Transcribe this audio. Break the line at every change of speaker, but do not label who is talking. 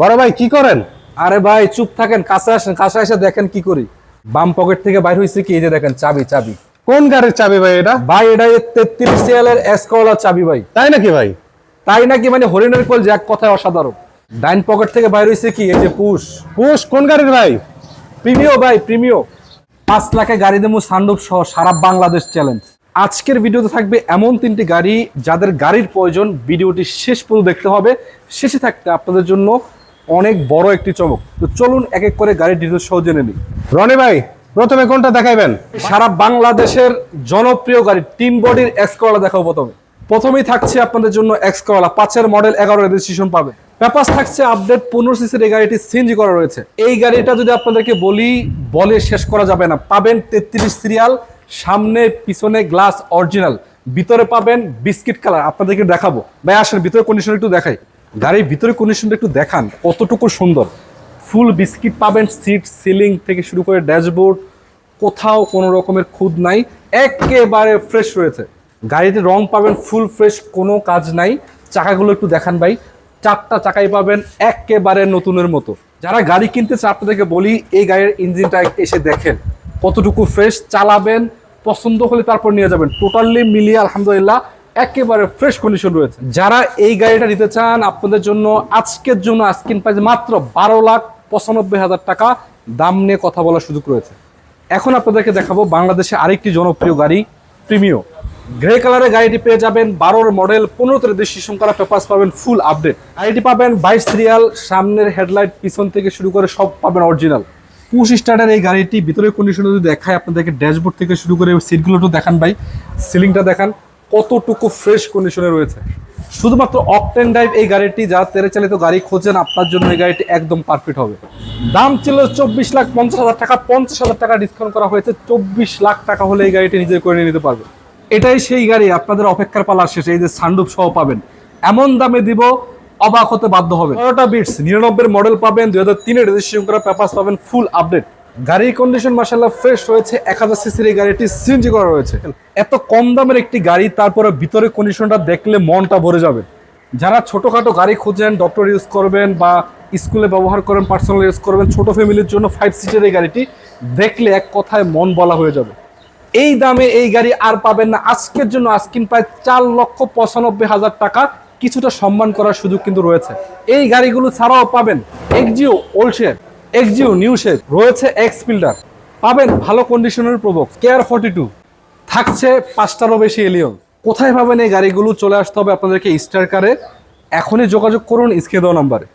বড় ভাই কি করেন?
আরে ভাই চুপ থাকেন কাছে আসেন কাছে এসে দেখেন কি করি। বাম পকেট থেকে বাইর হয়েছে কি এই যে দেখেন চাবি চাবি।
কোন গাড়ির চাবি ভাই এটা?
ভাই এটা তেত্রিশ সিএলের এসকলার চাবি ভাই।
তাই নাকি ভাই?
তাই নাকি মানে হরিণের কোল যে এক কথায় অসাধারণ। ডাইন পকেট থেকে বাইর হয়েছে কি এই যে পুশ।
পুষ কোন গাড়ির ভাই?
প্রিমিও ভাই প্রিমিও। পাঁচ লাখে গাড়ি দেবো সান্ডুপ সহ সারা বাংলাদেশ চ্যালেঞ্জ। আজকের ভিডিওতে থাকবে এমন তিনটি গাড়ি যাদের গাড়ির প্রয়োজন ভিডিওটি শেষ পর্যন্ত দেখতে হবে। শেষে থাকতে আপনাদের জন্য অনেক বড় একটি চমক। তো চলুন এক এক করে গাড়ির ডিটেলস সহ জেনে নিই।
রনি ভাই প্রথমে কোনটা দেখাইবেন?
সারা বাংলাদেশের জনপ্রিয় গাড়ি টিম বডির এক্স করলা দেখাবো প্রথমে। প্রথমেই থাকছে আপনাদের জন্য এক্স করলা পাঁচের মডেল এগারো রেজিস্ট্রেশন পাবে। পেপাস থাকছে আপডেট পনেরো সিসির এই গাড়িটি সিএনজি করা রয়েছে। এই গাড়িটা যদি আপনাদেরকে বলি বলে শেষ করা যাবে না। পাবেন তেত্রিশ সিরিয়াল সামনে পিছনে গ্লাস অরিজিনাল ভিতরে পাবেন বিস্কিট কালার আপনাদেরকে দেখাবো। ভাই আসেন ভিতরে কন্ডিশন একটু দেখাই। গাড়ির ভিতরে কন্ডিশনটা একটু দেখান, কতটুকু সুন্দর। ফুল বিস্কিট পাবেন সিট সিলিং থেকে শুরু করে ড্যাশবোর্ড কোথাও কোনো রকমের খুদ নাই, একেবারে ফ্রেশ রয়েছে। গাড়িতে রং পাবেন ফুল ফ্রেশ কোনো কাজ নাই। চাকাগুলো একটু দেখান ভাই, চারটা চাকাই পাবেন, একেবারে নতুনের মতো। যারা গাড়ি কিনতে চান, আপনাদেরকে বলি, এই গাড়ির ইঞ্জিনটা এসে দেখেন, কতটুকু ফ্রেশ চালাবেন, পছন্দ হলে তারপর নিয়ে যাবেন। টোটালি মিলিয়ে, আলহামদুলিল্লাহ একেবারে ফ্রেশ কন্ডিশন রয়েছে। যারা এই গাড়িটা নিতে চান, আপনাদের জন্য আজকের জন্য আজকিন প্রাইস মাত্র বারো লাখ পঁচানব্বই হাজার টাকা। দাম নিয়ে কথা বলার সুযোগ রয়েছে। এখন আপনাদেরকে দেখাবো বাংলাদেশে আরেকটি জনপ্রিয় গাড়ি প্রিমিও গ্রে কালারের গাড়িটি পেয়ে যাবেন, বারোর মডেল পনেরোতে রেজিস্ট্রেশন করা পেপার্স পাবেন ফুল আপডেট গাড়িটি পাবেন বাইশ সিরিয়াল সামনের হেডলাইট পিছন থেকে শুরু করে সব পাবেন অরিজিনাল পুশ স্টার্টার এই গাড়িটি, ভিতরের কন্ডিশন যদি দেখায়, আপনাদেরকে ড্যাশবোর্ড থেকে শুরু করে সিটগুলো একটু দেখান ভাই। সিলিংটা দেখান। কতটুকু ফ্রেশ কন্ডিশনে রয়েছে? শুধুমাত্র অকটেন ড্রাইভ এই গাড়িটি, যারা তেরে চালিত গাড়ি খোঁজেন, আপনার জন্য এই গাড়িটি একদম পারফেক্ট হবে। দাম ছিল চব্বিশ লাখ পঞ্চাশ হাজার টাকা, পঞ্চাশ হাজার টাকা ডিসকাউন্ট করা হয়েছে। চব্বিশ লাখ টাকা হলে এই গাড়িটি নিজে করে নিতে পারবে। এটাই সেই গাড়ি, আপনাদের অপেক্ষার পালা শেষ, এই যে সানডুপ সহ পাবেন। এমন দামে দিব, অবাক হতে বাধ্য হবে টয়োটা বিটস নিরানব্বই মডেল পাবেন, দুই হাজার তিনের রেজিস্ট্রেশন করা পেপার্স পাবেন ফুল আপডেট গাড়ির কন্ডিশন মাসাল্লাহ ফ্রেশ রয়েছে, এক হাজার সিসির এই গাড়িটি সিএনজি করা রয়েছে। এত কম দামের একটি গাড়ি, তারপরে ভিতরে কন্ডিশনটা দেখলে মনটা ভরে যাবে। যারা ছোটোখাটো গাড়ি খুঁজেন ডক্টর ইউজ করবেন বা স্কুলে ব্যবহার করেন পার্সোনাল ইউজ করবেন, ছোট ফ্যামিলির জন্য ফাইভ সিটের এই গাড়িটি দেখলে এক কথায় মন বলা হয়ে যাবে। এই দামে এই গাড়ি আর পাবেন না। আজকের জন্য আজকিন প্রায় চার লক্ষ পঁচানব্বই হাজার টাকা। কিছুটা সম্মান করার সুযোগ কিন্তু রয়েছে। এই গাড়িগুলো ছাড়াও পাবেন Axio old shape Axio new shape, রয়েছে এক্স ফিল্ডার পাবেন ভালো কন্ডিশনের প্রবক কেয়ার ফর্টি টু থাকছে পাঁচটারও বেশি এলিয়ন কোথায় পাবেন এই গাড়িগুলো? চলে আসতে হবে আপনাদেরকে স্টার কারে এখনই যোগাযোগ করুন স্কে দেওয়া নাম্বারে